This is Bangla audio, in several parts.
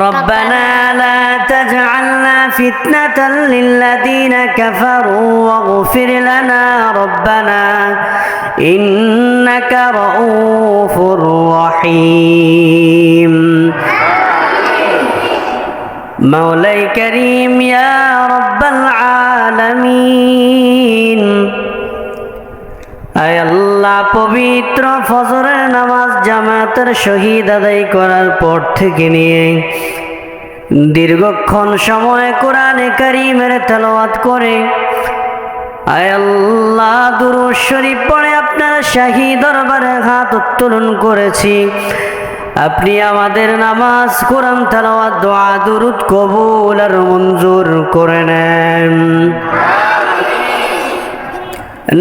ربنا لا تجعلنا فتنة للذين كفروا واغفر لنا ربنا إنك رؤوف رحيم. مولاي كريم يا رب العالمين. আল্লাহ পবিত্র ফজরের নামাজ জামাতের শহীদ আদায় করার পর থেকে নিয়ে দীর্ঘক্ষণ সময় কোরআনে কারিমের তেলাওয়াত করে। আয় আল্লাহ দুরুদ শরীফ পড়ে আপনার শাহী দরবারে হাত উত্তোলন করেছি। আপনি আমাদের নামাজ, কোরআন তেলাওয়াত, দোয়া, দুরুদ কবুল আর মঞ্জুর করে নেন।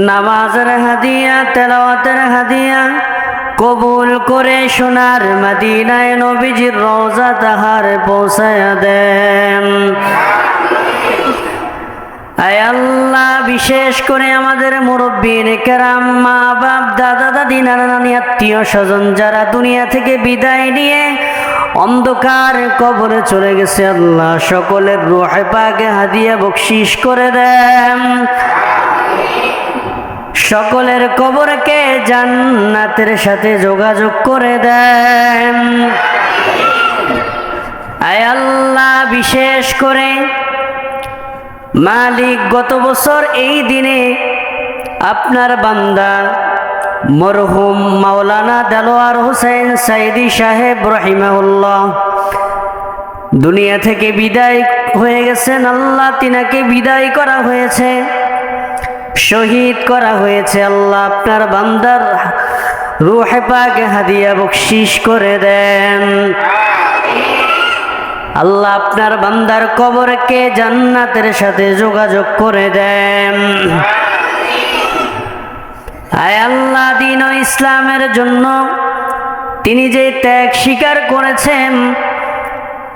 নামাজের হাদিয়া, তেলাওয়াতের হাদিয়া, কবুল করে সোনার মদিনায় নবীজির রোজা তাহার পৌঁছায় দেন। আল্লাহ, বিশেষ করে আমাদের মুরব্বীর কেরাম মা বাপ দাদা, দাদি নানা নানি আত্মীয় স্বজন যারা দুনিয়া থেকে বিদায় নিয়ে অন্ধকার কবরে চলে গেছে, আল্লাহ সকলের রোহে পাকে হাদিয়া বকশিস করে দেন। সকলের কবরকে জান্নাতের সাথে যোগাযোগ করে দেন। আয় আল্লাহ, বিশেষ করে মালিক, গত বছর এই দিনে আপনার বান্দা মরহুম মাওলানা দেলোয়ার হোসেন সাইদি সাহেব রহিমাউল্লাহ দুনিয়া থেকে বিদায় হয়ে গেছেন। আল্লাহ তিনাকে বিদায় করা হয়েছে। শহীদ করা হয়েছে আল্লাহ, আপনার বান্দার রুহে পাকে হাদিয়া বকশিস করে দেন। আল্লাহ আপনার বান্দার কবরকে জান্নাতের সাথে যোগাযোগ করে দেন। আয় আল্লাহ, দিন ও ইসলামের জন্য তিনি যে ত্যাগ স্বীকার করেছেন,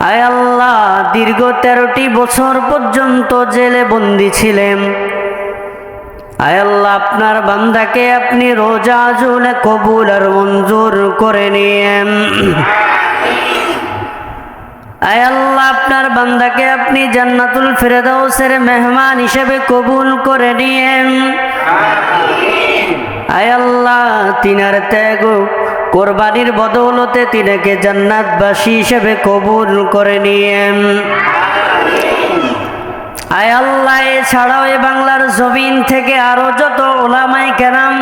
আয় আল্লাহ, দীর্ঘ তেরোটি বছর পর্যন্ত জেলে বন্দি ছিলেন। আল্লাহ, আপনার বান্দাকে আপনি রোজা জুলে কবুল আর মঞ্জুর করে নিয়েন। আয় আল্লাহ, আপনার বান্দাকে আপনি জান্নাতুল ফেরদাউসের মেহমান হিসেবে কবুল করে নিয়েন। আয় আল্লাহ, তিনার ত্যাগ কোরবানির বদৌলতে তিনাকে জান্নাতবাসী হিসেবে কবুল করে নিয়েন। আয় আল্লাহ, এছাড়াও এ বাংলার জমিন থেকে আরও যত ওলামাই কেরাম,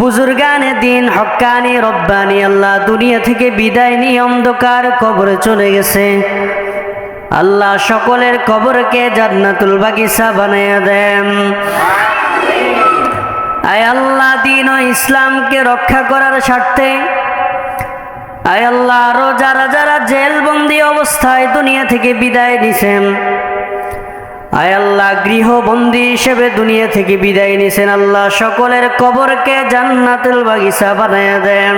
বুজুর্গানে দিন হক্কানি রব্বানি, আল্লাহ দুনিয়া থেকে বিদায় নিয়ে অন্ধকার কবরে চলে গেছে। আল্লাহ সকলের কবরকে জান্নাতুল বাগিচা বানাইয়া দেন। আয় আল্লাহ, দিন ও ইসলামকে রক্ষা করার স্বার্থে, আয় আল্লাহ আরও যারা যারা জেলবন্দি অবস্থায় দুনিয়া থেকে বিদায় নিছেন। আয় আল্লাহ, গৃহবন্দী হিসেবে দুনিয়া থেকে বিদায় নিছেন আল্লাহ। সকলের কবরকে জান্নাতুল বাগিচা বানায় দেন।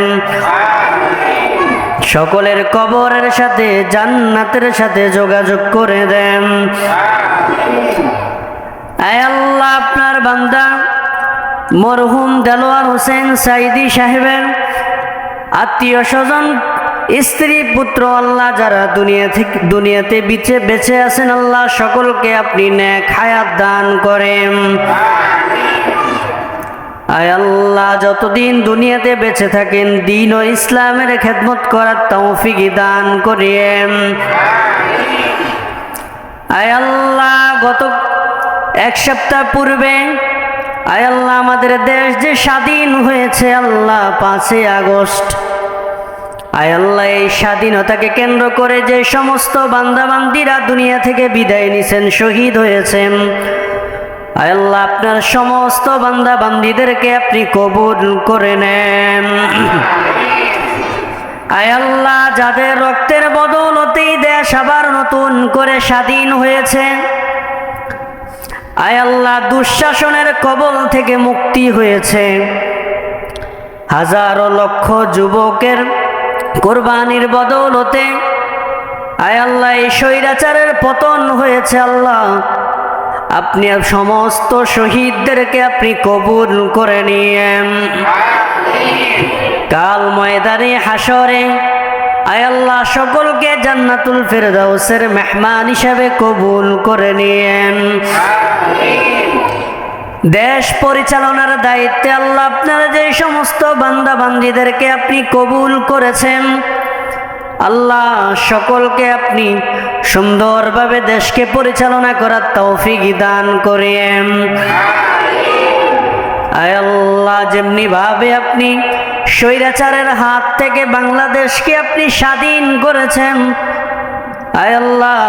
সকলের কবরের সাথে, জান্নাতের সাথে যোগাযোগ করে দেন। আয় আল্লাহ, আপনার বান্দা, মরহুম দেলোয়ার হোসেন সাইদি সাহেবের আত্মীয় স্বজন স্ত্রী, পুত্র, আল্লাহ যারা দুনিয়া থেকে দুনিয়াতে বিচে, বেঁচে আছেন, আল্লাহ সকলকে আপনি ন্যাক হায়াত দান করেন। আয় আল্লাহ, যতদিন দুনিয়াতে বেঁচে থাকেন, দিন ও ইসলামের খেদমত করার তৌফিক দান করিয়েন আয় আল্লাহ, গত এক সপ্তাহ পূর্বে, আয় আল্লাহ, আমাদের দেশ যে স্বাধীন হয়েছে, আল্লাহ, পাঁচই আগস্ট আল্লাহ, এই স্বাধীনতাকে কেন্দ্র করে যে সমস্ত বান্দাবান্দিরা দুনিয়া থেকে বিদায় নিছেন, শহীদ হয়েছেন আল্লাহ, আপনার সমস্ত বান্দা বান্দিদেরকে আপনি কবুল করে নেন। আল্লাহ, যাদের রক্তের বদৌলতেই দেশ আবার নতুন করে স্বাধীন হয়েছে আল্লাহ, দুঃশাসনের কবল থেকে মুক্তি হয়েছে, হাজারো লক্ষ যুবকের কোরবানির বদৌলতে। আয় আল্লাহ, এই স্বৈরাচারের পতন হয়েছে আল্লাহ। আপনি সমস্ত শহীদদেরকে আপনি কবুল করে নিয়েন কাল ময়দানে হাসরে আয় আল্লাহ, সকলকে জান্নাতুল ফেরদাউসের মেহমান হিসাবে কবুল করে নিয়েন দেশ পরিচালনার দায়িত্বে আল্লাহ আপনারা যে সমস্ত বান্দা বান্দিদেরকে আপনি কবুল করেছেন, আল্লাহ সকলকে আপনি সুন্দরভাবে দেশকে পরিচালনা করার তৌফিক দান করেন। আল্লাহ যেমনি ভাবে আপনি স্বৈরাচারের হাত থেকে বাংলাদেশকে আপনি স্বাধীন করেছেন, আয় আল্লাহ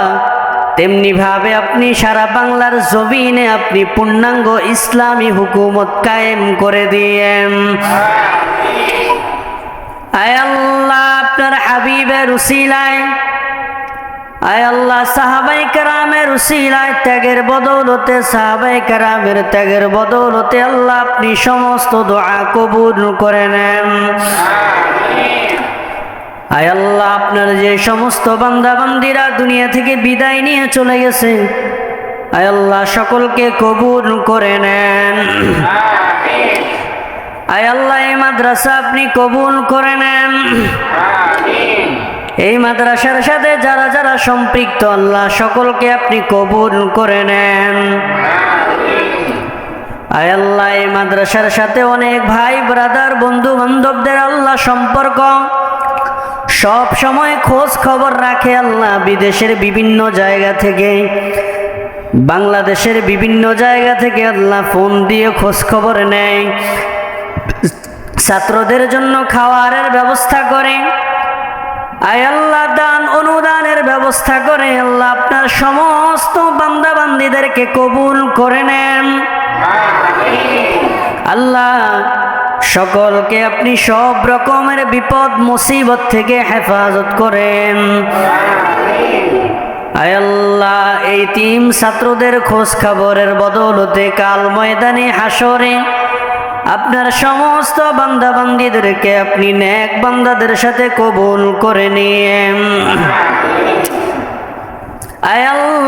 তেমনি ভাবে আপনি সারা বাংলার জমিনে আপনি পূর্ণাঙ্গ ইসলামী হুকুমত কায়েম করে দিয়েন। আয় আল্লাহ আপনার হাবিবের উসিলায়, আয় আল্লাহ সাহাবাই কারামের উসিলায় ত্যাগের বদৌলতে সাহাবাই কারামের ত্যাগের বদৌলতে আল্লাহ আপনি সমস্ত দোয়া কবুল করে নেন। আয় আল্লাহ আপনার যে সমস্ত বান্দা বান্দিরা দুনিয়া থেকে বিদায় নিয়ে চলে গেছে আয় আল্লাহ সকলকে কবুল করে নেন। আয় আল্লাহ এই মাদ্রাসা আপনি কবুল করে নেন। এই মাদ্রাসার সাথে যারা যারা সম্পৃক্ত আল্লাহ সকলকে আপনি কবুল করে নেন। আয় আল্লাহ এই মাদ্রাসার সাথে অনেক ভাই ব্রাদার বন্ধু বান্ধবদের আল্লাহ সম্পর্ক। সব সময় খোঁজ খবর রাখে আল্লাহ বিদেশের বিভিন্ন জায়গা থেকে। বাংলাদেশের বিভিন্ন জায়গা থেকে আল্লাহ ফোন দিয়ে খোঁজ খবর নেয়। ছাত্রদের জন্য খাওয়ারের ব্যবস্থা করে। আয় আল্লাহ দান অনুদানের ব্যবস্থা করে আল্লাহ আপনার সমস্ত বান্দা বান্দিদেরকে কবুল করে নেন। আল্লাহ সকলকে আপনি সব রকমের বিপদ, মুসিবত থেকে হেফাজত করেন। আল্লাহ, এই তিন ছাত্রদের খোঁজ খবরের বদৌলতে কাল ময়দানে হাসরে আপনার সমস্ত বান্দা বান্দিদেরকে আপনি নেক বান্দাদের সাথে কবুল করে নিয়ে আয় আল্লাহ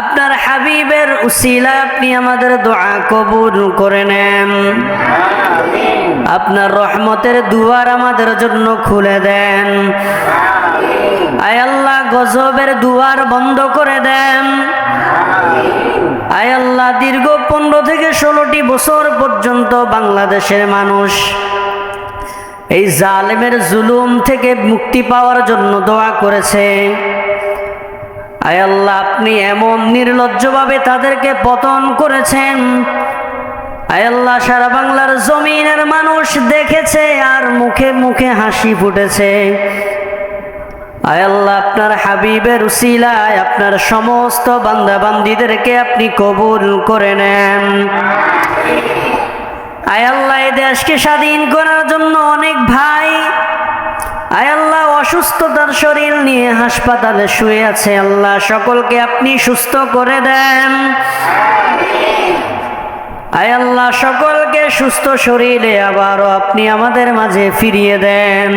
আপনার হাবিবের উসিলা আপনি আমাদের দোয়া কবুল করে নেন। আপনার রহমতের দুয়ার আমাদের জন্য খুলে দেন। আয় আল্লাহ, গজবের দুয়ার বন্ধ করে দেন। আয় আল্লাহ, দীর্ঘ পনেরো থেকে ষোলোটি বছর পর্যন্ত বাংলাদেশের মানুষ এই জালেমের জুলুম থেকে মুক্তি পাওয়ার জন্য দোয়া করেছে। আয় আল্লাহ, আপনি এমন নির্লজ্জভাবে তাদেরকে পতন করেছেন। আল্লাহ, সারা বাংলার জমিনের মানুষ দেখেছে আর মুখে মুখে হাসি ফুটেছে। আল্লাহ, আপনার হাবিবের উসিলায় আপনার সমস্ত বান্দা বান্দিদেরকে আপনি কবুল করে নেন। আল্লাহ, এই দেশকে স্বাধীন করার জন্য অনেক ভাই আয় আল্লাহ, অসুস্থতার শরীর নিয়ে হাসপাতালে শুয়ে আছে আল্লাহ, সকলকে আপনি সুস্থ করে দেন। আয় আল্লাহ, সকলকে সুস্থ শরীরে আবারও আপনি আমাদের মাঝে ফিরিয়ে দেন।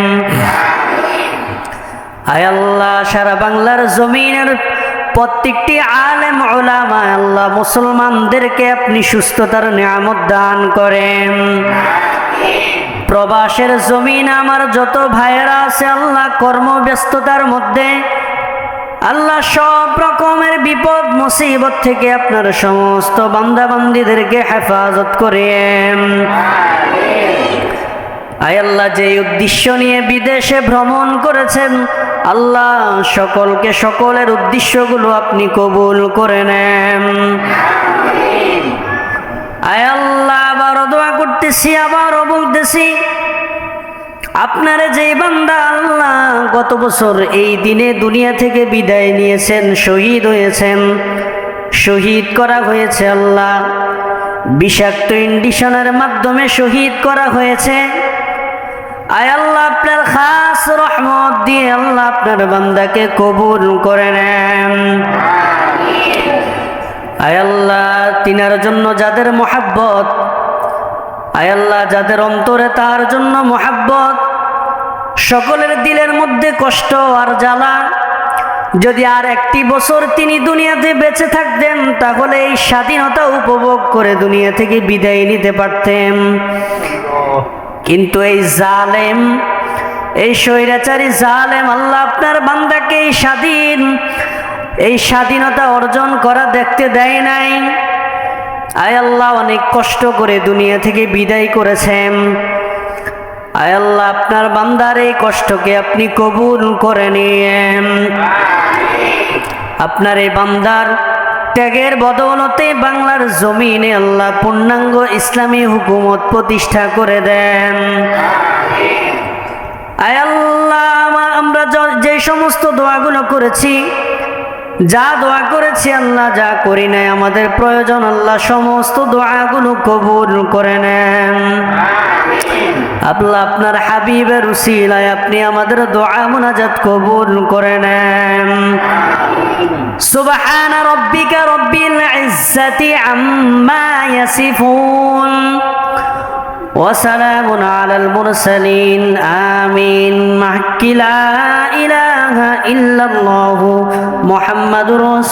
আয় আল্লাহ, সারা বাংলার জমিনের প্রত্যেকটি আলেম ওলামা আল্লাহ, মুসলমানদেরকে আপনি সুস্থতার নিয়ামত দান করেন। প্রবাসের জমিন আমার যত ভাইয়েরা আছে, আল্লাহ কর্মব্যস্ততার মধ্যে, আল্লাহ সব রকমের বিপদ, মুসিবত থেকে আপনার সমস্ত বান্দাবান্দিদেরকে হেফাজত করেন। আয় আল্লাহ যে উদ্দেশ্য নিয়ে বিদেশে ভ্রমণ করেছেন, আল্লাহ সকলকে সকলের উদ্দেশ্যগুলো আপনি কবুল করে নেন। আয় আল্লাহ করতেছি, আবারও বলতেছি, আপনারা যে বান্দা আল্লাহ গত বছর এই দিনে দুনিয়া থেকে বিদায় নিয়েছেন, শহীদ হয়েছেন, শহীদ করা হয়েছে আল্লাহ। বিষাক্ত ইন্ডিশনের মাধ্যমে শহীদ করা হয়েছে। আয় আল্লাহ, আপনার খাস রহমত দিয়ে আল্লাহ আপনার বান্দাকে কবুল করে নেন। আয় আল্লাহ, তিনার জন্য যাদের মোহাব্বত আয় আল্লাহ, যাদের অন্তরে তার জন্য মোহাব্বত, সকলের দিলের মধ্যে কষ্ট আর জ্বালা, যদি আর একটি বছর তিনি দুনিয়াতে বেঁচে থাকতেন, তাহলে এই স্বাধীনতা উপভোগ করে দুনিয়া থেকে বিদায় নিতে পারতেন। কিন্তু এই জালেম, এই স্বৈরাচারী জালেম, আল্লাহ আপনার বান্দাকে এই স্বাধীন, এই স্বাধীনতা অর্জন করা দেখতে দেয় নাই। আয় আল্লাহ, অনেক কষ্ট করে দুনিয়া থেকে বিদায় করেছেন। আয় আল্লাহ, আপনার বান্দার এই কষ্টকে আপনি কবুল করে নিয়েন। আপনার এই বান্দার ত্যাগের বদৌলতে বাংলার জমিনে আল্লাহ পূর্ণাঙ্গ ইসলামী হুকুমত প্রতিষ্ঠা করে দেন। আয় আল্লাহ আমরা যে সমস্ত দোয়াগুলো করেছি যা দোয়া করেছি আল্লাহ যা করি নাই আমাদের প্রয়োজন আল্লাহ সমস্ত দোয়াগুলো কবুল করে নেন আল্লাহ আপনার হাবিবের উসিলায় আপনি আমাদের দোয়া মুনাজাত কবুল করে নেন سبحان ربك رب العزة عما يصفون وسلام على المرسلين آمين محك لا إله إلا الله محمد رسول